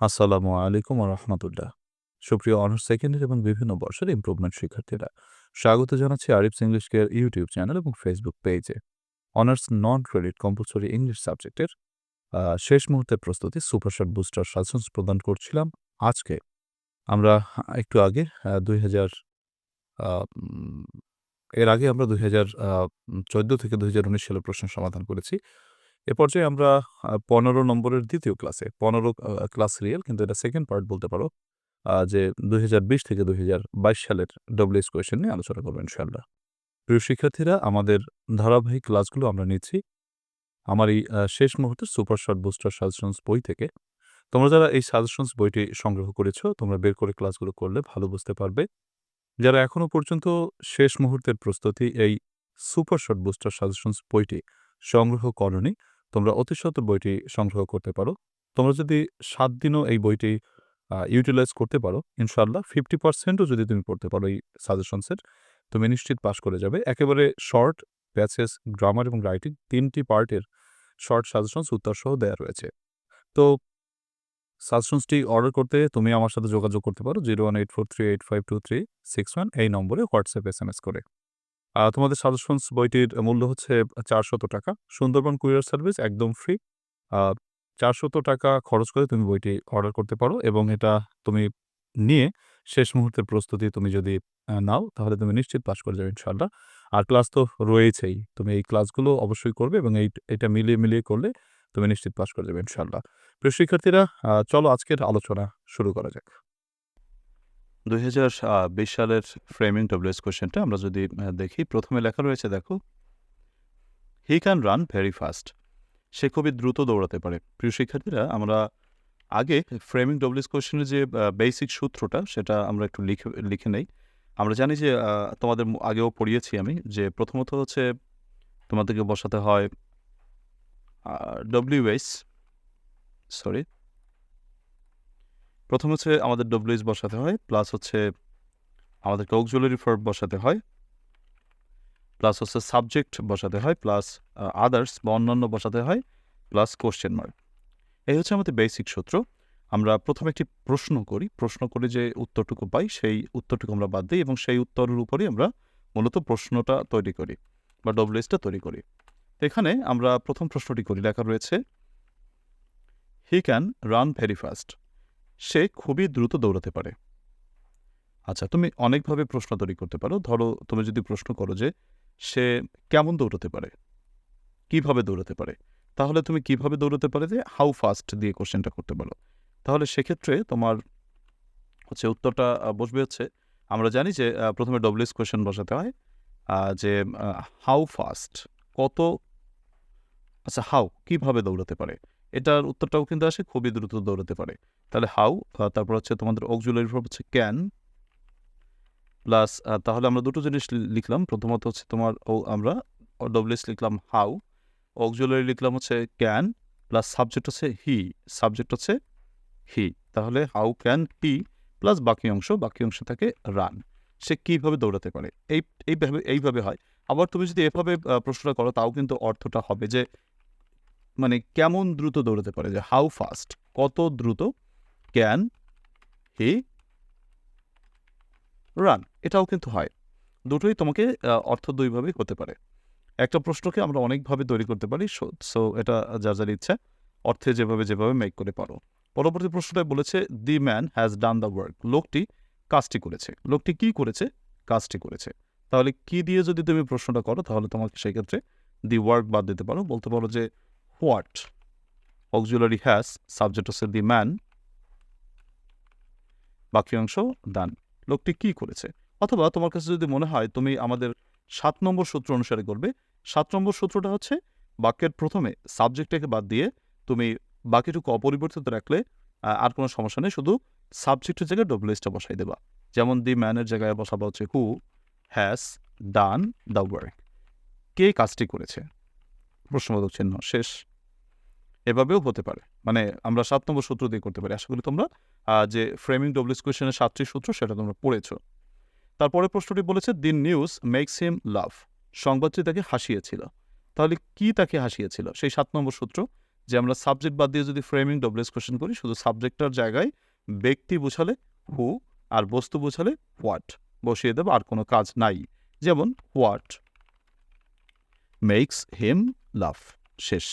আসসালামু আলাইকুম রহমতুল্লাহ। সুপ্রিয় অনার্স সেকেন্ডের এবং বিভিন্ন বর্ষের ইম্প্রুভমেন্ট শিক্ষার্থীরা, স্বাগত জানাচ্ছি Arif's English care YouTube channel এবং ফেসবুক পেজে honours non credit compulsory English সাবজেক্টের শেষ মুহূর্তের প্রস্তুতি সুপারশট বুস্টার সাজেশনস প্রদান করছিলাম আজকে। আমরা একটু আগে দুই হাজার এর আগে আমরা দুই হাজার চোদ্দ থেকে দুই হাজার উনিশ সালের প্রশ্নের সমাধান করেছি। এ পর্যায়ে আমরা পনেরো নম্বরের দ্বিতীয় ক্লাসে পনেরো ক্লাস রিয়েল কিন্তু এটা সেকেন্ড পার্ট বলতে পারো যে দুই থেকে দুই হাজার বাইশ সালের ডব্লিউএস কোয়েশন নিয়ে আলোচনা করব ইনশাল্লাহ প্রিয় শিক্ষার্থীরা, আমাদের ধারাবাহিক ক্লাসগুলো আমরা নিচ্ছি। আমার এই শেষ মুহূর্তের সুপার শর্ট বুস্টার সাজেশনস বই থেকে। তোমরা যারা এই সাজেশনস বইটি সংগ্রহ করেছ, তোমরা বের করে ক্লাসগুলো করলে ভালো বুঝতে পারবে। যারা এখনও পর্যন্ত শেষ মুহূর্তের প্রস্তুতি এই সুপার শর্ট বুস্টার সাজেশনস বইটি সংগ্রহ করনি তোমরা অতি সত্বর বইটি সংগ্রহ করতে পারো। তোমরা যদি সাত দিনও এই বইটি ইউটিলাইজ করতে পারো ইনশাল্লাহ ফিফটি পার্সেন্টও যদি তুমি পড়তে পারো এই সাজেশনসের, তুমি নিশ্চিত পাশ করে যাবে। একেবারে শর্ট প্যাসেজ গ্রামার এবং রাইটিং তিনটি পার্টের শর্ট সাজেশনস উত্তর সহ দেওয়া রয়েছে। তো সাজেশনসটি অর্ডার করতে তুমি আমার সাথে যোগাযোগ করতে পারো zero one eight four three eight five two three six one এই নম্বরে হোয়াটসঅ্যাপ এস এম এস করে। তোমাদের সাজেশনস বইটির মূল্য হচ্ছে চারশত টাকা। সুন্দরবন কুরিয়ার সার্ভিস একদম ফ্রি চারশত টাকা খরচ করে তুমি বইটি অর্ডার করতে পারো এবং এটা তুমি নিয়ে শেষ মুহূর্তের প্রস্তুতি তুমি যদি নাও তাহলে তুমি নিশ্চিত পাশ করে যাবে ইনশাল্লাহ আর ক্লাস তো রয়েছেই। তুমি এই ক্লাসগুলো অবশ্যই করবে এবং এই, এটা মিলিয়ে মিলিয়ে করলে তুমি নিশ্চিত পাশ করে যাবে ইনশাল্লাহ প্রিয় শিক্ষার্থীরা চলো আজকের আলোচনা শুরু করা যাক। দুই সালের ফ্রেমিং ডব্লিউএস কোশ্চেনটা আমরা যদি দেখি, প্রথমে লেখা রয়েছে, দেখো he can run very fast সে খুবই দ্রুত দৌড়াতে পারে। প্রিয় শিক্ষার্থীরা, আমরা আগে ফ্রেমিং ডব্লিউএস কোশ্চেনের যে বেসিক সূত্রটা, সেটা আমরা একটু লিখে লিখে নেই। আমরা জানি যে তোমাদের আগেও পড়িয়েছি আমি যে, প্রথমত হচ্ছে তোমাদেরকে বসাতে হয় ডব্লিউএস সরি প্রথম হচ্ছে আমাদের ডব্লিউএস বসাতে হয় প্লাস হচ্ছে আমাদেরকে অক্সুলারি ভার্ব বসাতে হয় প্লাস হচ্ছে সাবজেক্ট বসাতে হয় প্লাস আদার্স বা অন্যান্য বসাতে হয় প্লাস কোশ্চেন মার্ক এই হচ্ছে আমাদের বেসিক সূত্র। আমরা প্রথমে একটি প্রশ্ন করি। প্রশ্ন করে যে উত্তরটুকু পাই, সেই উত্তরটুকু আমরা বাদ দিই এবং সেই উত্তরের উপরেই আমরা মূলত প্রশ্নটা তৈরি করি বা ডব্লিউএসটা তৈরি করি। এখানে আমরা প্রথম প্রশ্নটি করি। লেখা রয়েছে he can run very fast সে খুবই দ্রুত দৌড়াতে পারে। আচ্ছা তুমি অনেকভাবে প্রশ্ন তৈরি করতে পারো। ধরো, তুমি যদি প্রশ্ন করো যে, সে কেমন দৌড়াতে পারে? কীভাবে দৌড়াতে পারে? তাহলে তুমি কীভাবে দৌড়াতে পারে যে হাউ ফাস্ট দিয়ে কোশ্চেনটা করতে পারো? তাহলে সেক্ষেত্রে তোমার হচ্ছে উত্তরটা বসবে হচ্ছে, আমরা জানি যে প্রথমে ডব্লিউএস কোশ্চেন বসাতে হয় যে হাউ ফাস্ট কত আচ্ছা হাউ কীভাবে দৌড়াতে পারে? এটার উত্তরটাও কিন্তু আসে, খুবই দ্রুত দৌড়াতে পারে। তাহলে হাউ তারপর হচ্ছে তোমাদের অক্সুলারি ভার্ব হচ্ছে ক্যান প্লাস তাহলে আমরা দুটো জিনিস লিখলাম। প্রথমত হচ্ছে তোমার ও, আমরা ডব্লিউএস লিখলাম হাউ অক্সুলারি লিখলাম হচ্ছে ক্যান প্লাস সাবজেক্ট হচ্ছে হি সাবজেক্ট হচ্ছে হি তাহলে হাউ ক্যান হি প্লাস বাকি অংশ বাকি অংশ থাকে রান সে কীভাবে দৌড়াতে পারে? এই, এইভাবে এইভাবে হয়। আবার তুমি যদি এভাবে প্রশ্নটা করো, তাও কিন্তু অর্থটা হবে যে মানে কেমন দ্রুত দৌড়াতে পারে? যে হাউ ফাস্ট কত দ্রুত? ক্যান হি রান এটাও কিন্তু হয়। দুটোই তোমাকে অর্থ দুইভাবেই হতে পারে। একটা প্রশ্নকে আমরা অনেকভাবে তৈরি করতে পারি, সো এটা যার যার ইচ্ছা, অর্থে যেভাবে যেভাবে মেক করে পারো। পরবর্তী প্রশ্নটায় বলেছে the man has done the work লোকটি কাজটি করেছে। লোকটি কি করেছে? কাজটি করেছে। তাহলে কি দিয়ে যদি তুমি প্রশ্নটা করো, তাহলে তোমাকে সেক্ষেত্রে দি ওয়ার্ক বাদ দিতে পারো। বলতে পারো যে হোয়াট? অক্সুলারি হ্যাজ সাবজেক্ট হচ্ছে দি ম্যান বাকি অংশ ডান লোকটি কি করেছে? অথবা তোমার কাছে যদি মনে হয় তুমি আমাদের সাত নম্বর সূত্র অনুসারে করবে, সাত নম্বর সূত্রটা হচ্ছে বাক্যের প্রথমে সাবজেক্টটাকে বাদ দিয়ে তুমি বাকিটুকু অপরিবর্তিত রাখলে আর কোনো সমস্যা নেই, শুধু সাবজেক্টের জায়গায় ডব্লিউএসটা বসাই দেবা। যেমন দি ম্যানের জায়গায় বসাবা হচ্ছে who has done the work কে কাজটি করেছে? প্রশ্নবোধক চিহ্ন শেষ। এভাবেও হতে পারে। মানে আমরা সাত নম্বর সূত্র দিয়ে করতে পারি। আশা করি তোমরা যে ফ্রেমিং ডব্লিউএস কোয়েশনের সাতটি সূত্র সেটা তোমরা পড়েছ। তারপরে প্রশ্নটি বলেছে দিন নিউজ মেক্স হিম লাভ সংবাদটি তাকে হাসিয়েছিল। তাহলে কি তাকে হাসিয়েছিল? সেই সাত নম্বর সূত্র, যে আমরা সাবজেক্ট বাদ দিয়ে যদি ফ্রেমিং ডব্লিউএস কোশ্চেন করি, শুধু সাবজেক্টটার জায়গায় ব্যক্তি বোঝালে হু আর বস্তু বোঝালে হোয়াট বসিয়ে দেবো, আর কোনো কাজ নাই। যেমন হোয়াট মেক্স হিম লাভ শেষ।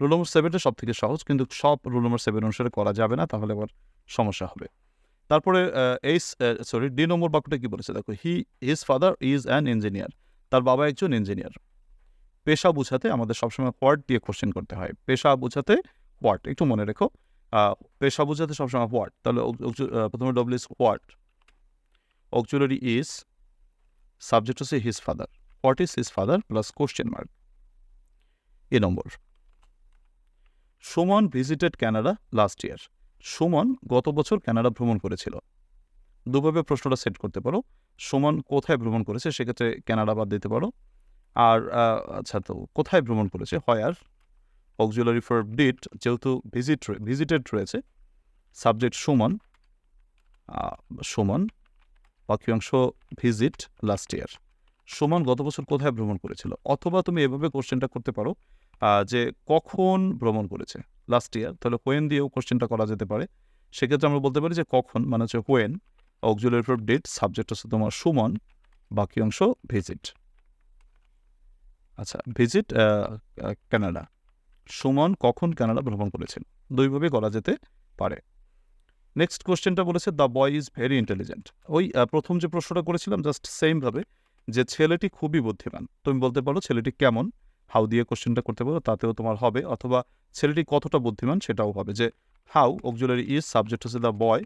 রুল নম্বর সেভেনটা সব থেকে সহজ, কিন্তু সব রুল নম্বর সেভেন অনুসারে করা যাবে না, তাহলে আবার সমস্যা হবে। তারপরে এই সরি ডি নম্বর বাক্যটা কি বলেছে? দেখো he his father is an engineer তার বাবা একজন ইঞ্জিনিয়ার পেশা বোঝাতে আমাদের সবসময় হোয়াট দিয়ে কোশ্চেন করতে হয়। পেশা বোঝাতে হোয়াট একটু মনে রেখো। পেশা বোঝাতে সবসময় হোয়াট তাহলে প্রথমে W is what auxiliary is subject হচ্ছে his father what is his father plus question mark A number. Suman visited Canada last year Suman গত বছর ক্যানাডা ভ্রমণ করেছিল। দুভাবে প্রশ্নটা সেট করতে পারো। সুমন কোথায় ভ্রমণ করেছে সেক্ষেত্রে কানাডা বাদ দিতে পারো। আর আচ্ছা তো কোথায় ভ্রমণ করেছে? হয় আর অক্সুলারি ফর ডিট যেহেতু ভিজিট ভিজিটেড রয়েছে। সাবজেক্ট সুমন। সুমন বাকি অংশ ভিজিট লাস্ট ইয়ার সুমন গত বছর কোথায় ভ্রমণ করেছিল? অথবা তুমি এভাবে কোশ্চেনটা করতে পারো। যে কখন ভ্রমণ করেছে? লাস্ট ইয়ার তাহলে হোয়েন দিয়েও কোশ্চেনটা করা যেতে পারে। সেক্ষেত্রে আমরা বলতে পারি যে কখন মানে হচ্ছে when auxiliary for did subject হচ্ছে তোমার সুমন, বাকি অংশ ভিজিট আচ্ছা ভিজিট কানাডা সুমন কখন কানাডা ভ্রমণ করেছেন দুইভাবে করা যেতে পারে। নেক্সট কোশ্চেনটা বলেছে the boy is very intelligent ওই প্রথম যে প্রশ্নটা করেছিলাম জাস্ট সেমভাবে যে ছেলেটি খুবই বুদ্ধিমান। তুমি বলতে পারো ছেলেটি কেমন? হাউ দিয়ে কোশ্চেনটা করতে পারো, তাতেও তোমার হবে, অথবা ছেলেটি কতটা বুদ্ধিমান সেটাও হবে যে হাউ অক্সুলারি ইজ সাবজেক্ট হচ্ছে দ্য বয়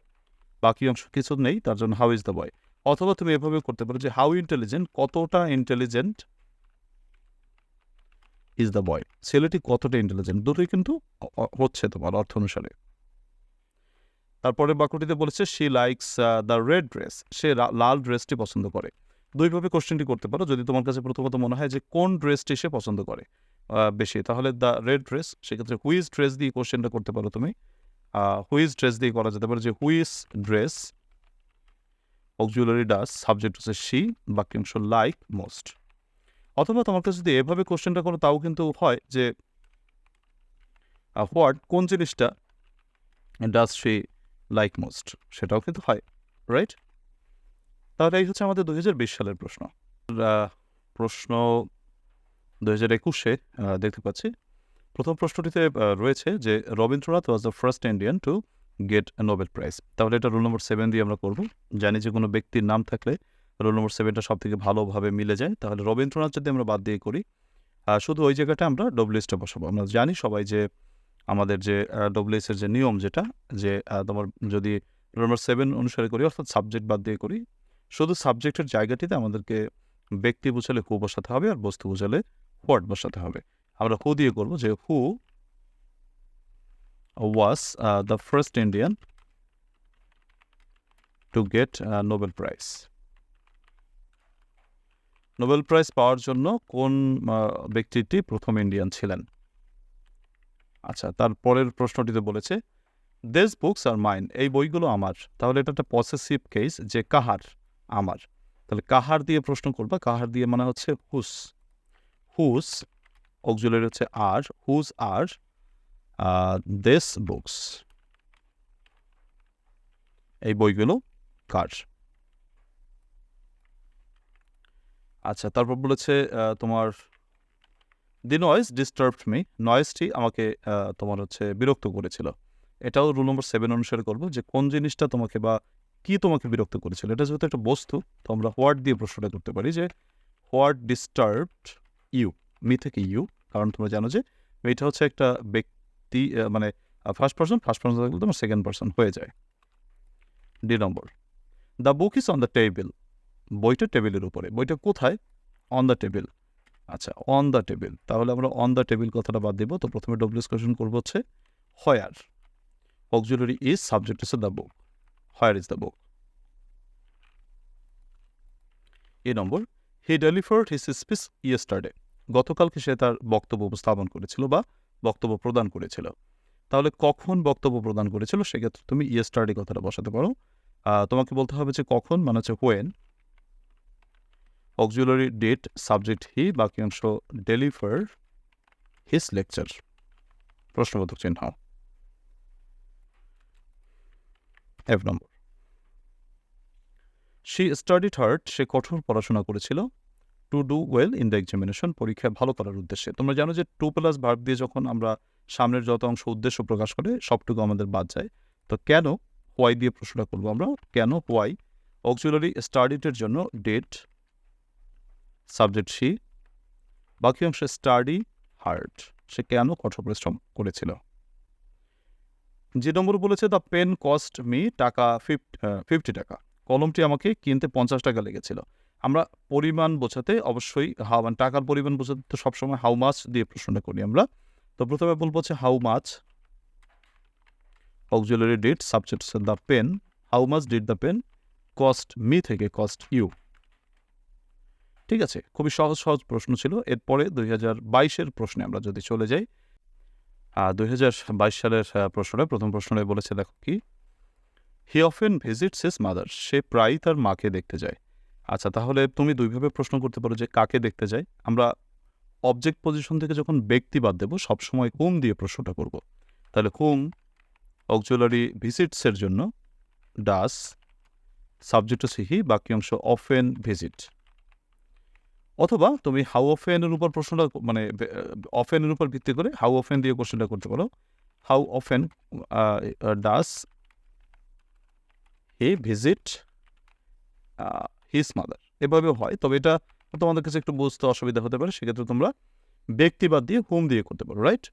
বাকি অংশ কিছু নেই, তার জন্য হাউ ইজ দ্য বয় অথবা তুমি এভাবে করতে পারো যে হাউ ইন্টেলিজেন্ট কতটা ইন্টেলিজেন্ট ইজ দ্য বয় ছেলেটি কতটা ইন্টেলিজেন্ট দুটোই কিন্তু হচ্ছে তোমার অর্থ অনুসারে। তারপরে বাক্যটিতে বলেছে she likes the red dress সে লাল ড্রেসটি পছন্দ করে। দুইভাবে কোশ্চেনটি করতে পারো। যদি তোমার কাছে প্রথমত মনে হয় যে কোন ড্রেসটি সে পছন্দ করে বেশি, তাহলে দ্য রেড ড্রেস, সেক্ষেত্রে হুইজ ড্রেস দিয়ে কোশ্চেনটা করতে পারো তুমি। হুইজ ড্রেস দিয়ে করা যেতে পারে যে whose dress auxiliary does, subject হচ্ছে শি, বাক্যাংশ লাইক মোস্ট। অথবা তোমার কাছে যদি এভাবে কোশ্চেনটা করো, তাও কিন্তু হয় যে হোয়াট, কোন জিনিসটা ডাস শি লাইক মোস্ট, সেটাও কিন্তু হয়, রাইট? তাহলে এই হচ্ছে আমাদের দুই হাজার বিশ সালের প্রশ্ন। প্রশ্ন দুই হাজার একুশে দেখতে পাচ্ছি। প্রথম প্রশ্নটিতে রয়েছে যে, Rabindranath was the first Indian to get Nobel prize তাহলে এটা রোল নম্বর সেভেন দিয়ে আমরা করব। জানি যে কোনো ব্যক্তির নাম থাকলে রোল নম্বর সেভেনটা সব থেকে ভালোভাবে মিলে যায়। তাহলে রবীন্দ্রনাথ যদি আমরা বাদ দিয়ে করি শুধু ওই জায়গাটা আমরা ডব্লিউএসটা বসাবো। আমরা জানি সবাই যে, আমাদের যে ডব্লিউএস এর যে নিয়ম যেটা, যে তোমার যদি রোল নম্বর সেভেন অনুসারে করি, অর্থাৎ সাবজেক্ট বাদ দিয়ে করি শুধু সাবজেক্টের জায়গাটিতে আমাদেরকে ব্যক্তি বোঝালে হু বসাতে হবে আর বস্তু বোঝালে হোয়াট বসাতে হবে। আমরা হু দিয়ে করব যে who was the first Indian to get Nobel prize Nobel prize পাওয়ার জন্য কোন ব্যক্তিটি প্রথম ইন্ডিয়ান ছিলেন? আচ্ছা তার পরের প্রশ্নটিতে বলেছে দিস বুকস আর মাইন এই বইগুলো আমার। তাহলে এটা একটা পসেসিভ কেস যে কাহার? আমার। তাহলে কাহার দিয়ে প্রশ্ন করবা? কাহার দিয়ে মানে হচ্ছে হুস। হুস অক্সুলারি হচ্ছে are whose are this books. এই বইগুলো কার? আচ্ছা তারপর বলেছে তোমার দি নয়েজ ডিস্টার্বড মি। নয়েজটি আমাকে তোমার হচ্ছে বিরক্ত করেছিল। এটাও রুল নম্বর সেভেন অনুসারে করব যে কোন জিনিসটা তোমাকে বা কি তোমাকে বিরক্ত করেছিল? এটা যেহেতু একটা বস্তু, তো আমরা হোয়াট দিয়ে প্রশ্নটা করতে পারি যে হোয়াট ডিস্টার্বড ইউ মি থেকে ইউ কারণ তোমরা জানো যে, এটা হচ্ছে একটা ব্যক্তি মানে ফার্স্ট পার্সন ফার্স্ট পার্সন থাকলে তোমার সেকেন্ড পার্সন হয়ে যায়। D number the book is on the table বইটা টেবিলের উপরে। বইটা কোথায়? অন দ্য টেবিল আচ্ছা অন দ্য টেবিল তাহলে আমরা অন দ্য টেবিল কথাটা বাদ দিব। তো প্রথমে ডব্লিউস কোয়েশন করব হচ্ছে হয়ার অক্সুলারি ইজ সাবজেক্ট হচ্ছে the book where is the book A number, he delivered his speech yesterday. গতকালকে সে তার বক্তব্য উপস্থাপন করেছিল বা বক্তব্য প্রদান করেছিল। তাহলে কখন বক্তব্য প্রদান করেছিল? সেক্ষেত্রে তুমি ইয়েস্টারডে কথাটা বসাতে পারো। তোমাকে বলতে হবে যে কখন মানে হচ্ছে when auxiliary did subject he বাকি অংশ ডেলিভার হিস লেকচার প্রশ্নবোধক চিহ্ন। এফ নম্বর। শি স্টাডিড হার্ড সে কঠোর পড়াশোনা করেছিল। To do well in the examination পরীক্ষায় ভালো করার উদ্দেশ্যে। তোমরা জানো যে টু প্লাস ভার্ব দিয়ে যখন আমরা সামনের যত অংশ উদ্দেশ্য প্রকাশ করে, সবটুকু আমাদের বাদ যায়। তো কেন হোয়াই দিয়ে প্রশ্নটা করব আমরা। কেন হোয়াই অক্সিলারি স্টাডিটের জন্য ডেট সাবজেক্ট সি বাকি অংশে স্টাডি হার্ট সে কেন কঠোর পরিশ্রম করেছিল? যে নম্বর বলেছে দ্য পেন কস্ট মি টাকা ফিফটি টাকা। কলমটি আমাকে কিনতে পঞ্চাশ টাকা লেগেছিল। আমরা পরিমাণ বোঝাতে অবশ্যই হাউ মানে টাকার পরিমাণ বোঝাতে তো সবসময় হাউ মাছ দিয়ে প্রশ্নটা করি আমরা। তো প্রথমে বলব হচ্ছে how much auxiliary did subject the pen how much did the pen cost me থেকে কস্ট ইউ ঠিক আছে? খুবই সহজ সহজ প্রশ্ন ছিল। এরপরে দুই হাজার বাইশের প্রশ্নে আমরা যদি চলে যাই দুই হাজার বাইশ সালের আহ, প্রশ্নটা প্রথম প্রশ্নটাই বলেছে দেখো কি? He often visits his mother সে প্রায়ই তার মাকে দেখতে যায়। আচ্ছা তাহলে তুমি দুইভাবে প্রশ্ন করতে পারো যে কাকে দেখতে যায়। আমরা অবজেক্ট পজিশন থেকে যখন ব্যক্তি বাদ দেবো সবসময় হুম দিয়ে প্রশ্নটা করব? তাহলে হুম অক্সুলারি ভিজিটসের জন্য ডাস সাবজেক্ট হচ্ছে হি বাকি অংশ অফেন ভিজিট অথবা তুমি হাউ অফেনের উপর প্রশ্নটা মানে অফেনের উপর ভিত্তি করে হাউ অফেন দিয়ে কোশ্চেনটা করতে পারো। How often does he visit his mother এভাবে হয়। তবে এটা তোমাদের কাছে একটু বুঝতে অসুবিধা হতে পারে। সেক্ষেত্রে তোমরা ব্যক্তিবাদ দিয়ে হোম দিয়ে করতে পারো রাইট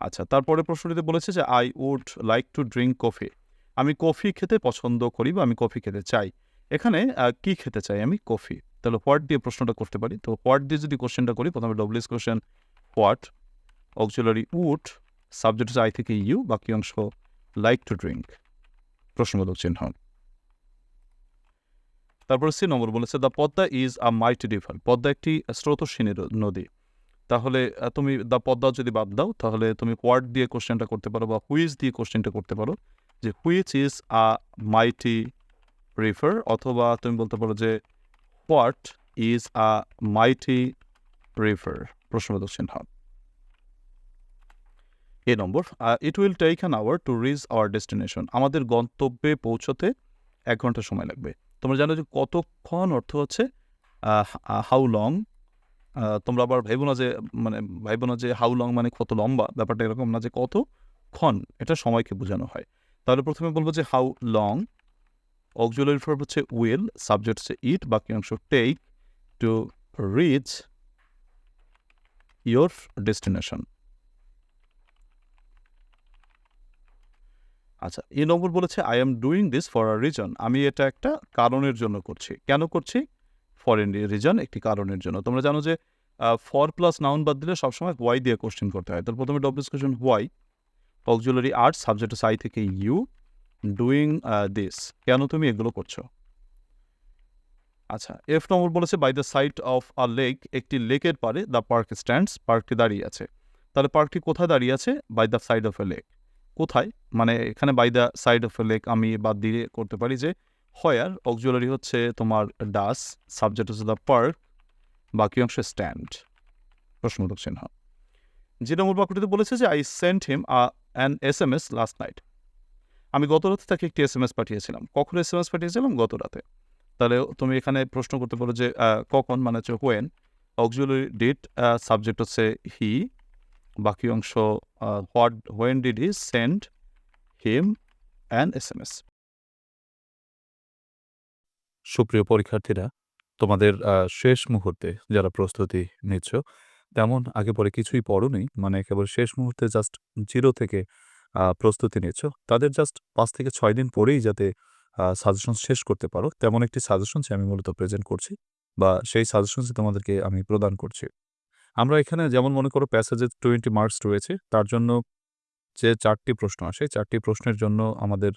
আচ্ছা তারপরে প্রশ্নটিতে বলেছে যে I would like to drink coffee আমি কফি খেতে পছন্দ করি বা আমি কফি খেতে চাই। এখানে কি খেতে চাই? আমি কফি তাহলে হোয়াট দিয়ে প্রশ্নটা করতে পারি? তো হোয়াট দিয়ে যদি কোশ্চেনটা করি, প্রথমে W S question what auxiliary would subject I থেকে ইউ বাকি অংশ লাইক টু ড্রিঙ্ক প্রশ্নবোধক চিহ্ন। তারপর সি নম্বর বলেছে the Padma is a mighty river Padma একটি স্রোতস্বিনী নদী। তাহলে তুমি দ্য পদ্মা যদি বাদ দাও, তাহলে তুমি হোয়াট দিয়ে কোশ্চেনটা করতে পারো বা হুইজ দিয়ে কোশ্চেনটা করতে পারো, যে which is a mighty river অথবা তুমি বলতে পারো যে what is a mighty river প্রশ্নবোধক চিহ্ন। A number it will take an hour to reach our destination আমাদের গন্তব্যে পৌঁছতে এক ঘণ্টা সময় লাগবে। তোমরা জানো যে কতক্ষণ অর্থ হচ্ছে হাউ লং তোমরা আবার ভাইবো না যে মানে ভাইবো না যে হাউ লং মানে কত লম্বা, ব্যাপারটা এরকম না যে কত ক্ষণ এটা সময়কে বোঝানো হয়। তাহলে প্রথমে বলব যে হাউ লং অক্সুলারি ভার্ব হচ্ছে উইল সাবজেক্ট হচ্ছে ইট বাকি অংশ take to reach your destination আচ্ছা এ নম্বর বলেছে I am doing this for a reason আমি এটা একটা কারণের জন্য করছি। কেন করছি? ফর রিজন একটি কারণের জন্য। তোমরা জানো যে ফর প্লাস নাউন বাদ দিলে সবসময় ওয়াই দিয়ে কোশ্চেন করতে হয়। তো প্রথমে WH question why auxiliary arts subject I থেকে ইউ ডুইং দিস কেন তুমি এগুলো করছ? আচ্ছা এফ নম্বর বলেছে by the side of a lake একটি লেকের পারে দ্য পার্ক স্ট্যান্ডস পার্কটি দাঁড়িয়ে আছে। তাহলে পার্কটি কোথায় দাঁড়িয়ে আছে? By the side of a lake কোথায়? মানে এখানে by the side of a lake আমি বাদ দিয়ে করতে পারি যে হয়ার অক্সুলারি হচ্ছে তোমার ডাস সাবজেক্ট হচ্ছে দ্য পার্ক বাকি অংশ স্ট্যান্ড প্রশ্নবোধক চিহ্ন। যে নম্বর বাক্যটিতে বলেছে যে I sent him an S M S last night আমি গত রাতে তাকে একটি এস এম এস পাঠিয়েছিলাম। কখন এস এম এস পাঠিয়েছিলাম? গত রাতে। তাহলে তুমি এখানে প্রশ্ন করতে পারো যে কখন মানে হচ্ছে হোয়েন অক্সুলারি ডিড সাবজেক্ট হচ্ছে হি বাকি অংশ what when did he send him and S M S সুপ্রিয় পরীক্ষার্থীরা, তোমাদের শেষ মুহূর্তে যারা প্রস্তুতি নিচ্ছ, তেমন আগে পরে কিছুই পড়োনি মানে একেবারে শেষ মুহূর্তে জাস্ট জিরো থেকে প্রস্তুতি নিচ্ছ তাদের জাস্ট পাঁচ থেকে ছয় দিন পরেই যাতে সাজেশন শেষ করতে পারো। তেমন একটি সাজেশনস আমি মূলত প্রেজেন্ট করছি বা সেই সাজেশনসই তোমাদেরকে আমি প্রদান করছি। আমরা এখানে যেমন মনে করো প্যাসেজে টোয়েন্টি মার্কস রয়েছে, তার জন্য যে চারটি প্রশ্ন আসে চারটি প্রশ্নের জন্য আমাদের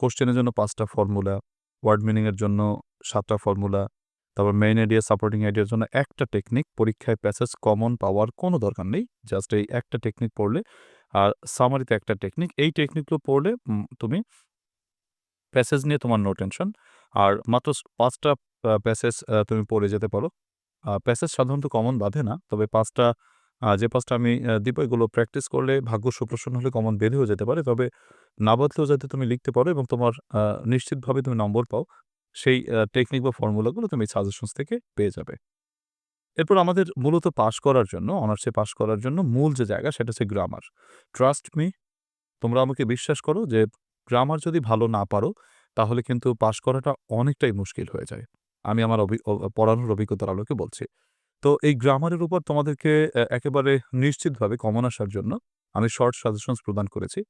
কোশ্চেনের জন্য পাঁচটা ফর্মুলা ওয়ার্ড মিনিংয়ের জন্য সাতটা ফর্মুলা তারপর মেইন আইডিয়া সাপোর্টিং আইডিয়ার জন্য একটা টেকনিক পরীক্ষায় প্যাসেজ কমন পাওয়ার কোনো দরকার নেই। জাস্ট এই একটা টেকনিক পড়লে আর সামারিতে একটা টেকনিক এই টেকনিকগুলো পড়লে তুমি প্যাসেজ নিয়ে তোমার নো টেনশন আর মাত্র পাঁচটা প্যাসেজ তুমি পড়ে যেতে পারো প্যাসেজ সাধারণত কমন বাঁধে না তবে পাঁচটা যে পাঁচটা আমি দিব এগুলো প্র্যাকটিস করলে ভাগ্য সুপ্রসন্ন হলে কমন হয়ে যেতে পারে। তবে না বাতলেও যাতে তুমি লিখতে পারো এবং তোমার নিশ্চিতভাবে তুমি নম্বর পাও, সেই টেকনিক বা ফর্মুলাগুলো তুমি সাজেশনস থেকে পেয়ে যাবে। এরপর আমাদের মূলত পাশ করার জন্য, অনার্সে পাশ করার জন্য মূল যে জায়গা সেটা হচ্ছে গ্রামার। ট্রাস্ট মি তোমরা আমাকে বিশ্বাস করো যে গ্রামার যদি ভালো না পারো, তাহলে কিন্তু পাশ করাটা অনেকটাই মুশকিল হয়ে যায়। আমি আমার পড়ানোর অভিজ্ঞতার আলোকে বলছি। তো এই গ্রামারের উপর তোমাদেরকে একেবারে নিশ্চিতভাবে কমন আসার জন্য আমি শর্ট সাজেশনস প্রদান করেছি।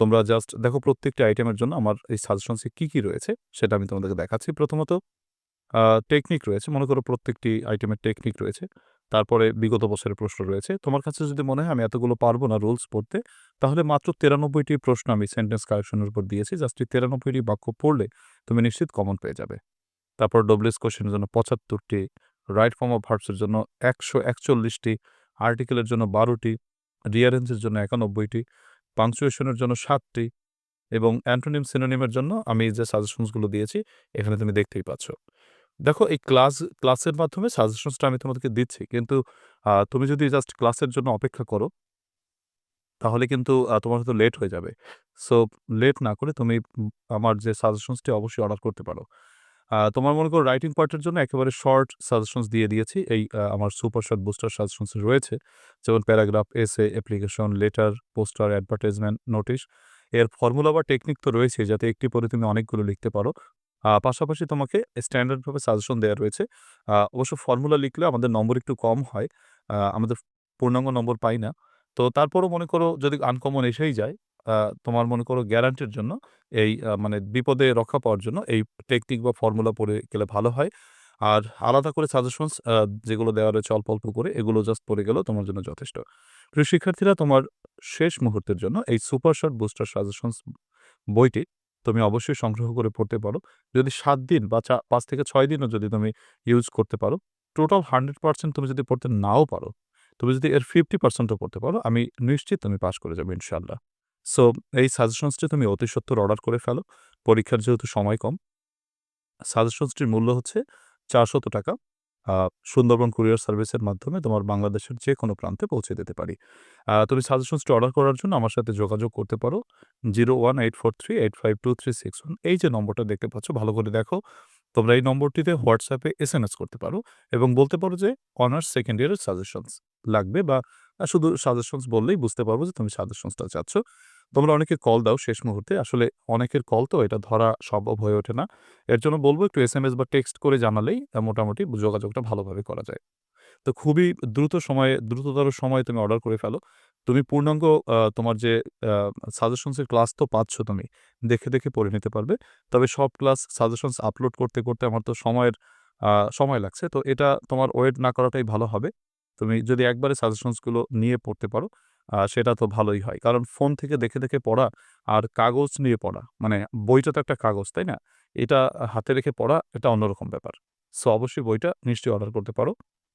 তোমরা জাস্ট দেখো প্রত্যেকটি আইটেমের জন্য আমার এই সাজেশনসে কী কী রয়েছে সেটা আমি তোমাদেরকে দেখাচ্ছি। প্রথমত টেকনিক রয়েছে। মনে করো প্রত্যেকটি আইটেমের টেকনিক রয়েছে। তারপরে বিগত বছরের প্রশ্ন রয়েছে। তোমার কাছে যদি মনে হয় আমি এতগুলো পারব না রুলস পড়তে, তাহলে মাত্র ৯৩ টি প্রশ্ন আমি সেন্টেন্স কারেকশনের উপর দিয়েছি। জাস্ট ৯৩ বাক্য পড়লে তুমি নিশ্চিত কমন পেয়ে যাবে। তারপর ডব্লিউএস কোশ্চেনের জন্য পঁচাত্তরটি রাইট ফর্ম অফ ভার্বস এর জন্য একশো একচল্লিশটি আর্টিকেলের জন্য ১২ টি, রিয়ারেঞ্জ এর জন্য ৯১ টি, পাংচুয়েশন এর জন্য সাতটি এবং অ্যান্টোনিম সিনোনিমের জন্য আমি যে সাজেশনসগুলো দিয়েছি এখানে তুমি দেখতেই পাচ্ছ। দেখো এই ক্লাস ক্লাসের মাধ্যমে সাজেশনসটা আমি তোমাদেরকে দিচ্ছি। কিন্তু তুমি যদি জাস্ট ক্লাসের জন্য অপেক্ষা করো তাহলে কিন্তু তোমার হয়তো লেট হয়ে যাবে। সো লেট না করে তুমি আমার যে সাজেশনসটি অবশ্যই অর্ডার করতে পারো। তোমার মনে করো রাইটিং পার্টের জন্য একেবারে শর্ট সাজেশনস দিয়ে দিয়েছি। এই আমার সুপার শর্ট বুস্টার সাজেশনস রয়েছে। যেমন paragraph, essay, application, letter, poster, advertisement, notice. এর ফর্মুলা বা টেকনিক তো রয়েছেই যাতে একটি পড়ে তুমি অনেকগুলো লিখতে পারো। পাশাপাশি তোমাকে স্ট্যান্ডার্ডভাবে সাজেশন দেওয়া রয়েছে। অবশ্য ফর্মুলা লিখলে আমাদের নম্বর একটু কম হয়। আমাদের পূর্ণাঙ্গ নম্বর পাই না। তো তারপরও মনে করো যদি আনকমন এসেই যায়, তোমার মনে করো গ্যারান্টির জন্য এই মানে বিপদে রক্ষা পাওয়ার জন্য এই টেকনিক বা ফর্মুলা পড়ে গেলে ভালো হয়। আর আলাদা করে সাজেশনস যেগুলো দেওয়া রয়েছে অল্প, অল্প করে এগুলো জাস্ট পড়ে গেলেও তোমার জন্য যথেষ্ট। প্রিয় শিক্ষার্থীরা তোমার শেষ মুহূর্তের জন্য এই সুপার শর্ট বুস্টার সাজেশনস বইটি তুমি অবশ্যই সংগ্রহ করে পড়তে পারো। যদি সাত দিন বা চা পাঁচ থেকে ছয় দিনও যদি তুমি ইউজ করতে পারো, টোটাল 100% তুমি যদি পড়তে নাও পারো, তুমি যদি এর ফিফটি পার্সেন্টও পড়তে পারো, আমি নিশ্চিত তুমি পাস করে যাবে ইনশাল্লাহ সো এই সাজেশনসটি তুমি অতি সত্বর অর্ডার করে ফেলো। পরীক্ষার যেহেতু সময় কম। সাজেশনসটির মূল্য হচ্ছে ৳৪০০ আ সুন্দরবন কুরিয়ার সার্ভিসের মাধ্যমে তোমার বাংলাদেশের যে কোনো প্রান্তে পৌঁছে দিতে পারি। তুমি সাজেশনসটি অর্ডার করার জন্য আমার সাথে যোগাযোগ করতে পারো। 01843852361 এই যে নম্বরটা দেখতে পাচ্ছ, ভালো করে দেখো। তোমরা এই নম্বরটিতে হোয়াটসঅ্যাপে এস এম এস করতে পারো এবং বলতে পারো যে অনার্স সেকেন্ড ইয়ারের সাজেশনস লাগবে বা শুধু সাজেশনস বললেই বুঝতে পারব যে তুমি সাজেশনসটা চাচ্ছ। তোমরা অনেকে কল দাও শেষ মুহূর্তে। আসলে অনেকের কল তো এটা ধরা সম্ভব হয়ে ওঠে না। এর জন্য বলব একটু এস এম এস বা টেক্সট করে জানালেই মোটামুটি যোগাযোগটা ভালোভাবে করা যায়। তো খুবই দ্রুত সময়ে দ্রুততর সময়ে তুমি অর্ডার করে ফেলো। তুমি পূর্ণাঙ্গ তোমার যে সাজেশনসের ক্লাস তো পাচ্ছ তুমি। দেখে, দেখে পড়ে নিতে পারবে। তবে সব ক্লাস সাজেশনস আপলোড করতে, করতে আমার তো সময়ের সময় লাগছে। তো এটা তোমার ওয়েট না করাটাই ভালো হবে। তুমি যদি একবারে সাজেশনসগুলো নিয়ে পড়তে পারো, সেটা তো ভালোই হয়। কারণ ফোন থেকে দেখে, দেখে পড়া আর কাগজ নিয়ে পড়া, মানে বইটা তো একটা কাগজ, তাই না? এটা হাতে রেখে পড়া এটা অন্যরকম ব্যাপার। সো অবশ্যই বইটা নিশ্চয়ই অর্ডার করতে পারো।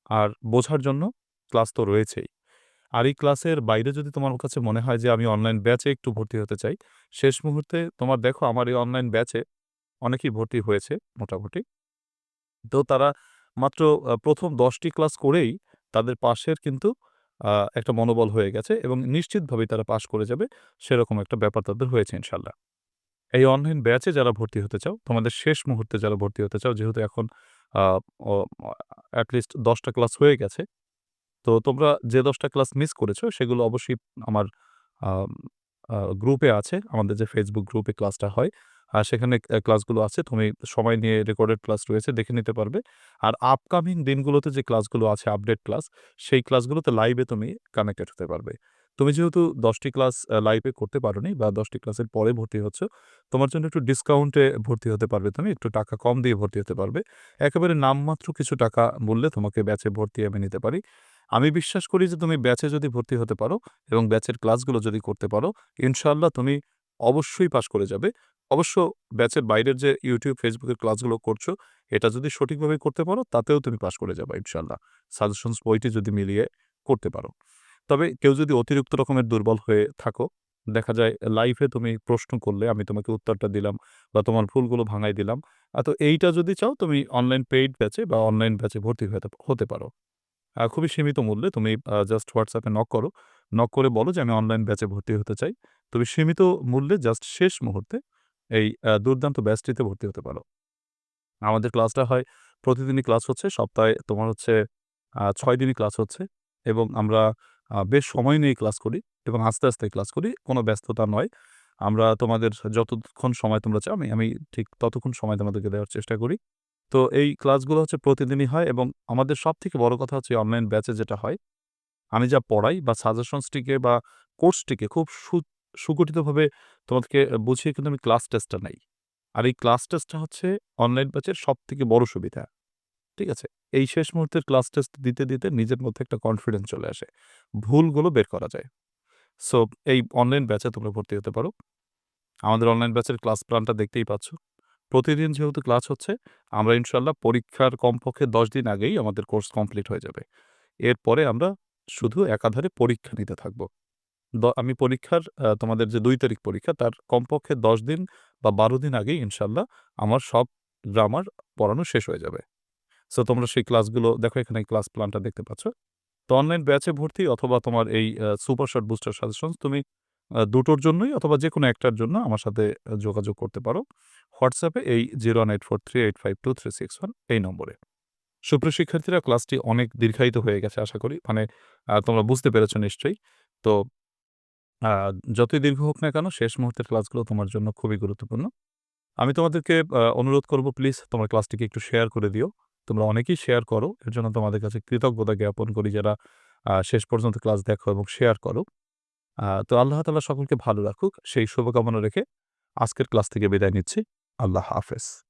আর বোঝার জন্য ক্লাস তো রয়েছেই। আর এই ক্লাসের বাইরে যদি তোমার কাছে মনে হয় যে আমি অনলাইন ব্যাচে একটু ভর্তি হতে চাই, শেষ মুহূর্তে তোমার দেখো আমার এই অনলাইন ব্যাচে অনেকেই ভর্তি হয়েছে মোটামুটি। তো তারা মাত্র প্রথম দশটি ক্লাস করেই তাদের পাশের কিন্তু একটা মনোবল হয়ে গেছে এবং নিশ্চিতভাবেই তারা পাশ করে যাবে। সেরকম একটা ব্যাপার তাদের হয়েছে ইনশাল্লাহ এই অনলাইন ব্যাচে যারা ভর্তি হতে চাও, তোমাদের শেষ মুহূর্তে যারা ভর্তি হতে চাও, যেহেতু এখন আ অ এট লিস্ট ১০ ক্লাস হয়ে গেছে। তো তোমরা যে দশটা ক্লাস মিস করেছ সেগুলো অবশ্যই আমার গ্রুপে আছে। আমাদের যে ফেসবুক গ্রুপে ক্লাসটা হয়, আর সেখানে ক্লাসগুলো আছে। তুমি সময় নিয়ে রেকর্ডেড ক্লাস রয়েছে দেখে নিতে পারবে। আর আপকামিং দিনগুলোতে যে ক্লাসগুলো আছে আপডেট ক্লাস, সেই ক্লাসগুলোতে লাইভে তুমি কানেক্টেড হতে পারবে। তুমি যেহেতু দশটি ক্লাস লাইভে করতে পারোনি বা দশটি ক্লাসের পরে ভর্তি হচ্ছ, তোমার জন্য একটু ডিসকাউন্টে ভর্তি হতে পারবে তুমি। একটু টাকা কম দিয়ে ভর্তি হতে পারবে। একেবারে নামমাত্র কিছু টাকা মূল্যে তোমাকে ব্যাচে ভর্তি আমি নিতে পারি। আমি বিশ্বাস করি যে তুমি ব্যাচে যদি ভর্তি হতে পারো এবং ব্যাচের ক্লাসগুলো যদি করতে পারো, ইনশাল্লাহ তুমি অবশ্যই পাশ করে যাবে। অবশ্য ব্যাচের বাইরের যে ইউটিউব ফেসবুকের ক্লাসগুলো করছ, এটা যদি সঠিকভাবে করতে পারো তাতেও তুমি পাশ করে যাবা ইনশাল্লাহ সাজেশনস বইটি যদি মিলিয়ে করতে পারো। তবে কেউ যদি অতিরিক্ত রকমের দুর্বল হয়ে থাকো, দেখা যায় লাইভে তুমি প্রশ্ন করলে আমি তোমাকে উত্তরটা দিলাম বা তোমার ভুলগুলো ভাঙাই দিলাম। তো এইটা যদি চাও তুমি অনলাইন পেইড ব্যাচে বা অনলাইন ব্যাচে ভর্তি হতে পারো। খুবই সীমিত মূল্যে তুমি জাস্ট হোয়াটসঅ্যাপে নক করো। নক করে বলো যে আমি অনলাইন ব্যাচে ভর্তি হতে চাই। তুমি সীমিত মূল্যে জাস্ট শেষ মুহূর্তে এই দুর্দান্ত ব্যাচটিতে ভর্তি হতে পারো। আমাদের ক্লাসটা হয় প্রতিদিনই ক্লাস হচ্ছে। সপ্তাহে তোমার হচ্ছে ৬ দিনই ক্লাস হচ্ছে এবং আমরা বেশ সময় নিয়ে ক্লাস করি এবং আস্তে, আস্তে ক্লাস করি। কোনো ব্যস্ততা নয়। আমরা তোমাদের যতক্ষণ সময় তোমরা চাও আমি আমি ঠিক ততক্ষণ সময় তোমাদেরকে দেওয়ার চেষ্টা করি। তো এই ক্লাসগুলো হচ্ছে প্রতিদিনই হয় এবং আমাদের সব থেকে বড় কথা হচ্ছে অনলাইন ব্যাচে যেটা হয়, আমি যা পড়াই বা সাজেশনসটিকে বা কোর্সটিকে খুব সু সুগঠিতভাবে তোমাদেরকে বুঝিয়ে কিন্তু আমি ক্লাস টেস্টটা নেই। আর এই ক্লাস টেস্টটা হচ্ছে অনলাইন ব্যাচের সব থেকে বড় সুবিধা। ঠিক আছে? এই শেষ মুহূর্তের ক্লাস টেস্ট দিতে, দিতে নিজের মধ্যে একটা কনফিডেন্স চলে আসে। ভুলগুলো বের করা যায়। সো এই অনলাইন ব্যাচে তোমরা ভর্তি হতে পারো। আমাদের অনলাইন ব্যাচের ক্লাস প্ল্যানটা দেখতেই পাচ্ছ। প্রতিদিন যেহেতু ক্লাস হচ্ছে, আমরা ইনশাল্লাহ পরীক্ষার কমপক্ষে ১০ দিন আগেই আমাদের কোর্স কমপ্লিট হয়ে যাবে। এরপরে আমরা শুধু একাধারে পরীক্ষা নিতে থাকব। আমি পরীক্ষার তোমাদের যে দুই তারিখ পরীক্ষা তার কমপক্ষে ১০ দিন বা ১২ দিন আগেই ইনশাল্লাহ আমার সব গ্রামার পড়ানো শেষ হয়ে যাবে। সো তোমরা সেই ক্লাসগুলো দেখো এখানে ক্লাস প্ল্যানটা দেখতে পাচ্ছ। তো অনলাইন ব্যাচে ভর্তি অথবা তোমার এই সুপার শর্ট বুস্টার সাজেশনস তুমি দুটোর জন্যই অথবা যেকোনো একটার জন্য আমার সাথে যোগাযোগ করতে পারো। হোয়াটসঅ্যাপে এই zero one eight four three eight five two এ এই 01843852361 এই নম্বরে। সুপ্রিয় শিক্ষার্থীরা ক্লাসটি অনেক দীর্ঘায়িত হয়ে গেছে, আশা করি। মানে তোমরা বুঝতে পেরেছ নিশ্চয়ই। তো যতই দীর্ঘ হোক না কেন, শেষ মুহূর্তের ক্লাসগুলো তোমার জন্য খুবই গুরুত্বপূর্ণ। আমি তোমাদেরকে অনুরোধ করব প্লিজ তোমার ক্লাসটিকে একটু শেয়ার করে দিও। তোমরা অনেকেই শেয়ার করো। এর জন্য তোমাদের কাছে কৃতজ্ঞতা জ্ঞাপন করি যারা শেষ পর্যন্ত ক্লাস দেখো এবং শেয়ার করো। তো আল্লাহ তালা সকলকে ভালো রাখুক সেই শুভকামনা রেখে আজকের ক্লাস থেকে বিদায় নিচ্ছি। আল্লাহ হাফেজ।